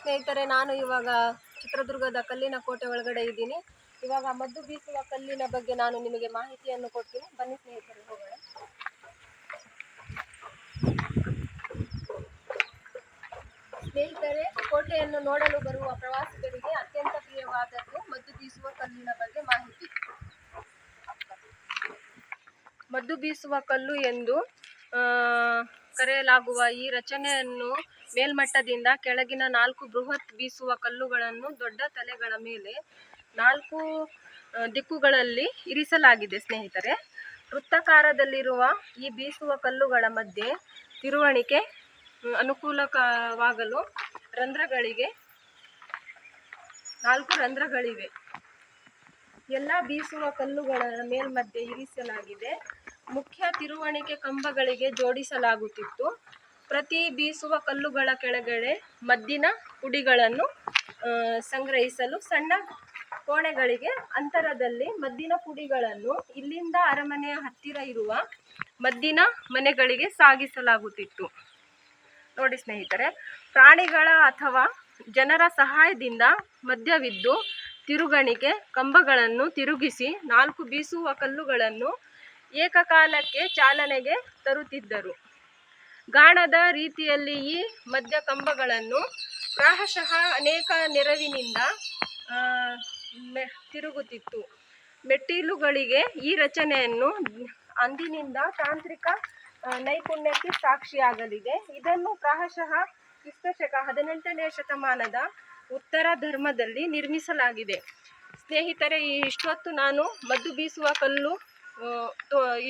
ಸ್ನೇಹಿತರೆ, ನಾನು ಇವಾಗ ಚಿತ್ರದುರ್ಗದ ಕಲ್ಲಿನ ಕೋಟೆ ಒಳಗಡೆ ಇದ್ದೀನಿ. ಇವಾಗ ಮದ್ದು ಬೀಸುವ ಕಲ್ಲಿನ ಬಗ್ಗೆ ನಾನು ನಿಮಗೆ ಮಾಹಿತಿಯನ್ನು ಕೊಡ್ತೀನಿ. ಬನ್ನಿ ಸ್ನೇಹಿತರೆ, ಹೋಗೋಣ. ಸ್ನೇಹಿತರೆ, ಕೋಟೆಯನ್ನು ನೋಡಲು ಬರುವ ಪ್ರವಾಸಿಗರಿಗೆ ಅತ್ಯಂತ ಪ್ರಿಯವಾದದ್ದು ಮದ್ದು ಬೀಸುವ ಕಲ್ಲಿನ ಬಗ್ಗೆ ಮಾಹಿತಿ. ಮದ್ದು ಬೀಸುವ ಕಲ್ಲು ಎಂದು ಕರೆಯಲಾಗುವ ಈ ರಚನೆಯನ್ನು ಮೇಲ್ಮಟ್ಟದಿಂದ ಕೆಳಗಿನ ನಾಲ್ಕು ಬೃಹತ್ ಬೀಸುವ ಕಲ್ಲುಗಳನ್ನು ದೊಡ್ಡ ತಲೆಗಳ ಮೇಲೆ ನಾಲ್ಕು ದಿಕ್ಕುಗಳಲ್ಲಿ ಇರಿಸಲಾಗಿದೆ, ಸ್ನೇಹಿತರೆ. ವೃತ್ತಾಕಾರದಲ್ಲಿರುವ ಈ ಬೀಸುವ ಕಲ್ಲುಗಳ ಮಧ್ಯೆ ತಿರುವಣಿಕೆ ಅನುಕೂಲಕವಾಗಲು ರಂಧ್ರಗಳಿಗೆ ನಾಲ್ಕು ರಂಧ್ರಗಳಿವೆ. ಎಲ್ಲ ಬೀಸುವ ಕಲ್ಲುಗಳ ಮೇಲ್ಮಧ್ಯೆ ಇರಿಸಲಾಗಿದೆ. ಮುಖ್ಯ ತಿರುವಣಿಕೆ ಕಂಬಗಳಿಗೆ ಜೋಡಿಸಲಾಗುತ್ತಿತ್ತು. ಪ್ರತಿ ಬೀಸುವ ಕಲ್ಲುಗಳ ಕೆಳಗಡೆ ಮದ್ದಿನ ಪುಡಿಗಳನ್ನು ಸಂಗ್ರಹಿಸಲು ಸಣ್ಣ ಕೋಣೆಗಳಿಗೆ ಅಂತರದಲ್ಲಿ ಮದ್ದಿನ ಪುಡಿಗಳನ್ನು ಇಲ್ಲಿಂದ ಅರಮನೆಯ ಹತ್ತಿರ ಇರುವ ಮದ್ದಿನ ಮನೆಗಳಿಗೆ ಸಾಗಿಸಲಾಗುತ್ತಿತ್ತು. ನೋಡಿ ಸ್ನೇಹಿತರೆ, ಪ್ರಾಣಿಗಳ ಅಥವಾ ಜನರ ಸಹಾಯದಿಂದ ಮದ್ಯವಿದ್ದು ತಿರುಗಣಿಕೆ ಕಂಬಗಳನ್ನು ತಿರುಗಿಸಿ ನಾಲ್ಕು ಬೀಸುವ ಕಲ್ಲುಗಳನ್ನು ಏಕಕಾಲಕ್ಕೆ ಚಾಲನೆಗೆ ತರುತ್ತಿದ್ದರು. ಗಾಣದ ರೀತಿಯಲ್ಲಿ ಈ ಮದ್ಯ ಕಂಬಗಳನ್ನು ಪ್ರಾಯಶಃ ಅನೇಕ ನೆರವಿನಿಂದ ತಿರುಗುತ್ತಿತ್ತು. ಮೆಟ್ಟಿಲುಗಳಿಗೆ ಈ ರಚನೆಯನ್ನು ಅಂದಿನಿಂದ ತಾಂತ್ರಿಕ ನೈಪುಣ್ಯಕ್ಕೆ ಸಾಕ್ಷಿಯಾಗಲಿದೆ. ಇದನ್ನು ಪ್ರಾಯಶಃ ಕ್ರಿಸ್ತಶಕ ಹದಿನೆಂಟನೇ ಶತಮಾನದ ಉತ್ತರ ಧರ್ಮದಲ್ಲಿ ನಿರ್ಮಿಸಲಾಗಿದೆ. ಸ್ನೇಹಿತರೆ, ಈ ಇಷ್ಟೊತ್ತು ನಾನು ಮದ್ದು ಬೀಸುವ ಕಲ್ಲು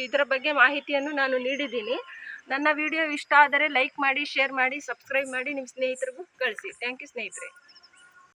ಇದರ ಬಗ್ಗೆ ಮಾಹಿತಿಯನ್ನು ನಾನು ನೀಡಿದ್ದೀನಿ. ನನ್ನ ವಿಡಿಯೋ ಇಷ್ಟ ಆದರೆ ಲೈಕ್ ಮಾಡಿ, ಶೇರ್ ಮಾಡಿ, ಸಬ್ಸ್ಕ್ರೈಬ್ ಮಾಡಿ. ನಿಮ್ಮ ಸ್ನೇಹಿತರಿಗೂ ಕಳಿಸಿ. ಥ್ಯಾಂಕ್ ಯು ಸ್ನೇಹಿತರೆ.